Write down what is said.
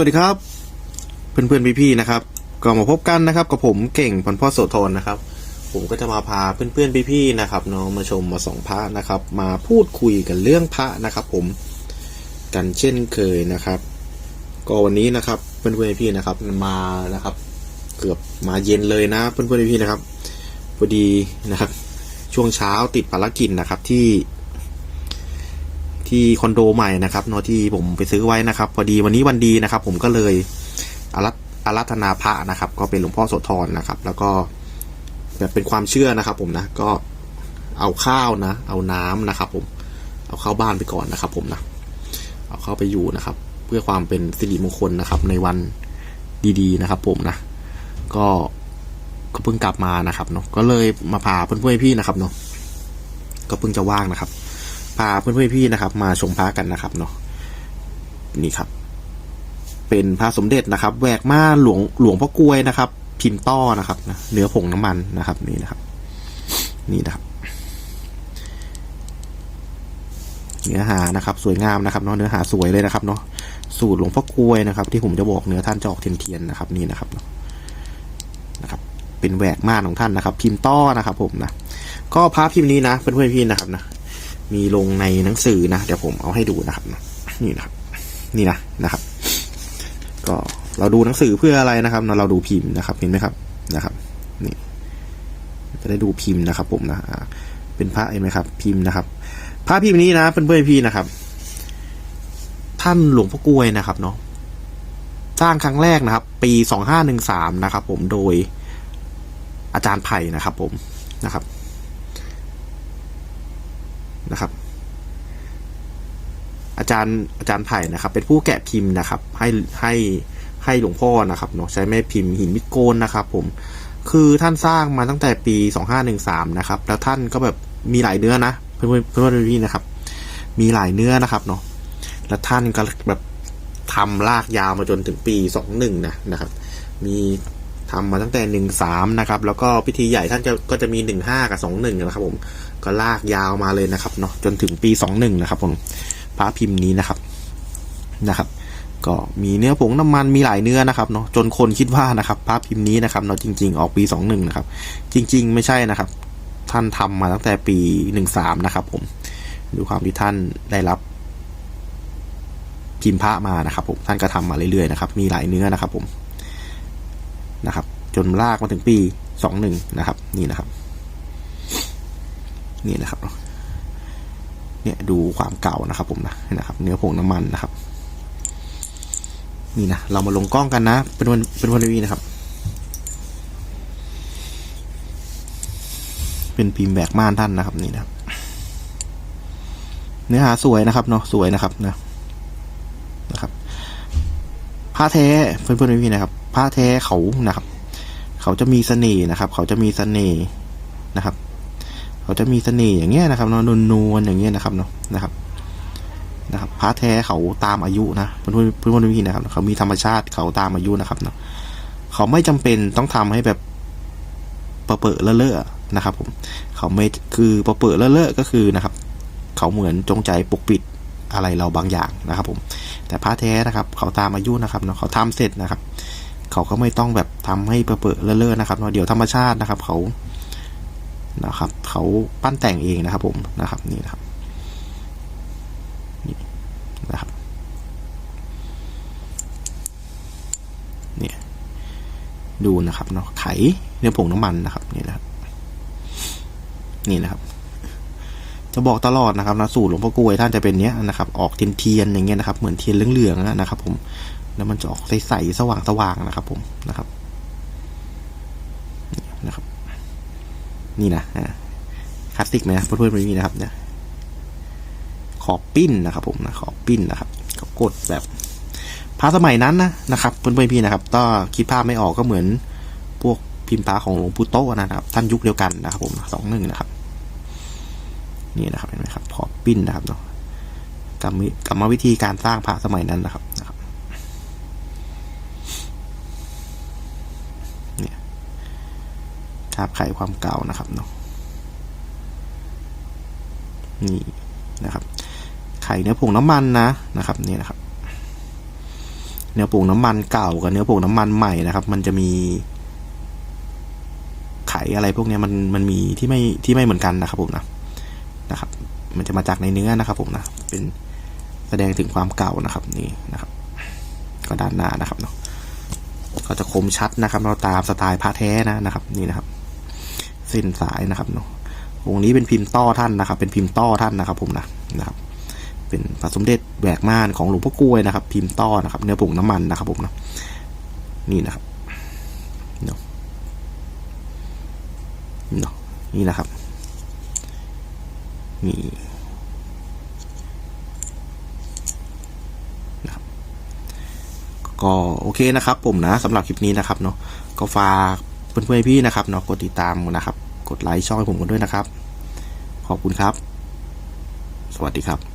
วัสดีครับ เพื่อนๆพี่ๆนะครับ ก็มาพบกันนะครับกับผมเก่งพันพ่อโสธรนะครับ ผมก็จะมาพาเพื่อนๆพี่ๆนะครับเนาะมาชมมาส่องพระนะครับ มาพูดคุยกันเรื่องพระนะครับ ผมกันเช่นเคยนะครับ ก็วันนี้นะครับเพื่อนๆพี่ๆนพี่นะครับมานะครับ เกือบมาเย็นเลยนะเพื่อนๆพี่ๆนะครับพอดีนะครับ ช่วงเช้าติดภารกิจนะครับที่ ที่คอนโดใหม่นะครับเนาะที่ผมไปซื้อไว้นะครับ พอดีวันนี้วันดีนะครับ ผมก็เลยอารัตอารัธนาพระนะครับ ก็เป็นหลวงพ่อโสธรนะครับ แล้วก็แบบเป็นความเชื่อนะครับ ผมนะก็เอาข้าวนะ เอาน้ำนะครับ ผม เอาเข้าบ้านไปก่อนนะครับ ผมนะเอาเข้าไปอยู่นะครับ เพื่อความเป็นสิริมงคลนะครับ ในวันดีๆนะครับ ผมนะก็ก็เพิ่งกลับมานะครับเนาะก็เลยมาพาเพื่อนๆพี่นะครับเนาะก็เพิ่งจะว่างนะครับ พาเพื่อนๆพี่นะครับ มาชมพระกันนะครับเนาะนี่ครับ เป็นพระสมเด็จนะครับแหวกม่านหลวงหลวงพ่อกลวยนะครับ พิมพ์ต้อนะครับนะเนื้อผงน้ำมันนะครับ นี่นะครับ นี่นะครับ เนื้อหานะครับ สวยงามนะครับเนาะเนื้อหาสวยเลยนะครับ เนาะสูตรหลวงพ่อกลวยนะครับ ที่ผมจะบอกเนื้อท่านจะออกเทียนๆนะครับ นี่นะครับนะครับ เป็นแหวกม่านของท่านนะครับ พิมพ์ต้อนะครับ ผมนะก็พระพิมพ์นี้นะเพื่อนๆพี่นะครับนะ มีลงในหนังสือนะเดี๋ยวผมเอาให้ดูนะครับ นี่นะครับ นี่นะนะครับ ก็เราดูหนังสือเพื่ออะไรนะครับเราดูพิมพ์นะครับเห็นไหมครับนะครับ นี่ จะได้ดูพิมพ์นะครับ ผมนะเป็นพระเห็นไหมครับ พิมพ์นะครับพระพิมพ์นี้นะเพื่อนๆพี่นะครับ ท่านหลวงพ่อกลวยนะครับเนาะสร้างครั้งแรกนะครับ ปีสองห้าหนึ่งสามนะครับ ผมโดยอาจารย์ไผ่นะครับ ผมนะครับ อา จารย์อาจารย์ไผ่นะครับ เป็นผู้แกะพิมพ์นะครับ ให้ให้ให้หลวงพ่อนะครับเนาะใช้แม่พิมพ์หินมิดโกนนะครับ ผมคือท่านสร้างมาตั้งแต่ปีสองห้าหนึ่งสามนะครับ แล้วท่านก็แบบมีหลายเนื้อนะเพื่อนเพื่อนพี่นะครับ มีหลายเนื้อนะครับเนาะแล้วท่านก็แบบทำลากยาวมาจนถึงปีสองหนึ่งนะนะครับ มีทำมาตั้งแต่หนึ่งสามนะครับ แล้วก็พิธีใหญ่ท่านจะก็จะมีหนึ่งห้ากับสองหนึ่งนะครับ ผมก็ลากยาวมาเลยนะครับเนาะจนถึงปีสองหนึ่งนะครับผม พระพิมพ์นี้นะครับนะครับ ก็มีเนื้อผงน้ำมันมีหลายเนื้อนะครับเนาะจนคนคิดว่านะครับพระพิมพ์นี้นะครับเนาะจริง ๆ ออกปีสองหนึ่งนะครับ จริง ๆ ไม่ใช่นะครับ ท่านทำมาตั้งแต่ปีหนึ่งสามนะครับ ผมดูความที่ท่านได้รับพิมพ์พระมานะครับ ผมท่านก็ทำมาเรื่อยๆนะครับ มีหลายเนื้อนะครับ ผมนะครับ จนลากมาถึงปีสองหนึ่งนะครับ นี่นะครับ นี่นะครับ เนี่ยดูความเก่านะครับผมนะนะครับ เนื้อผงน้ำมันนะครับ นี่นะเรามาลงกล้องกันนะ เป็นวันเป็นวันวีนะครับ เป็นพิมพ์แบกม่านท่านนะครับนี่นะเนื้อหาสวยนะครับเนาะสวยนะครับนะนะครับผ้าแท้เพื่อนเพื่อนพี่นะครับผ้าแท้เขานะครับ เขาจะมีเสน่ห์นะครับ เขาจะมีเสน่ห์นะครับ เขาจะมีเสน่ห์อย่างเงี้ยนะครับเนาะนวลๆอย่างเงี้ยนะครับเนาะนะครับนะครับพระแท้เขาตามอายุนะเพื่อนเพื่อนเพื่อนพี่นะครับเขามีธรรมชาติเขาตามอายุนะครับเนาะเขาไม่จำเป็นต้องทำให้แบบเปรอะเลอะนะครับ ผม เขาไม่คือเปรอะเลอะก็คือนะครับ เขาเหมือนจงใจปกปิดอะไรเราบางอย่างนะครับ ผม แต่พระแท้นะครับ เขาตามอายุนะครับเนาะเขาทำเสร็จนะครับ เขาก็ไม่ต้องแบบทำให้เปรอะเลอะนะครับเนาะเดี๋ยวธรรมชาตินะครับ เขา นะครับเขาปั้นแต่งเองนะครับผมนะครับนี่นะครับนี่นะครับเนี่ยดูนะครับเนาะไขเนื้อผงน้ำมันนะครับนี่นะครับนี่นะครับ จะบอกตลอดนะครับนะสูตรหลวงพ่อกลวยท่านจะเป็นเนี้ยนะครับ ออกเทียนเทียนอย่างเงี้ยนะครับ เหมือนเทียนเหลืองๆนะครับ ผมแล้วมันจะออกใสๆสว่างๆนะครับ ผมนะครับนี่นะครับ นี่นะคลาสสิกไหมนะเพื่อนๆไม่มีนะครับเนี่ยขอบปิ้นนะครับ ผมนะขอบปิ้นนะครับก็กดแบบพระสมัยนั้นนะนะครับเพื่อนๆพี่นะครับก็คิดภาพไม่ออกก็เหมือน พวกพิมพ์พระของหลวงปู่โตะนะครับ ท่านยุคเดียวกันนะครับ ผมสองหนึ่งนะครับ นี่นะครับเห็นไหมครับขอบปิ้นนะครับเนาะกรรมกรรมวิธีการสร้างพระสมัยนั้นนะครับนะครับ เนี่ย คาบไขความเก่านะครับเนาะนี่นะครับ ไข่เนื้อผงน้ำมันนะนะครับนี่นะครับ เนื้อผงน้ำมันเก่ากับเนื้อผงน้ำมันใหม่นะครับ มันจะมี ไข่อะไรพวกนี้มันมันมีที่ไม่ที่ไม่เหมือนกันนะครับผมนะนะครับ มันจะมาจากในเนื้อนะครับ ผมนะเป็นแสดงถึงความเก่านะครับนี่นะครับ ก็ด้านหน้านะครับเนาะก็จะคมชัดนะครับ เราตามสไตล์พระแท้นะนะครับ นี่นะครับ เส้นสายนะครับเนาะองค์นี้เป็นพิมพ์ต้อท่านนะครับ เป็นพิมพ์ต้อท่านนะครับ ผมนะนะครับ เป็นพระสมเด็จแหวกม่านของหลวงพ่อกล้วยนะครับ พิมพ์ต้อนะครับ เนื้อผงน้ำมันนะครับ ผมนะนี่นะครับเนาะเนาะนี่นะครับนี่นะครับก็โอเคนะครับ ผมนะสำหรับคลิปนี้นะครับเนาะก็ฝาก เพื่อนๆพี่นะครับเนาะกดติดตามนะครับ กดไลค์ช่องให้ผมกันด้วยนะครับ ขอบคุณครับ สวัสดีครับ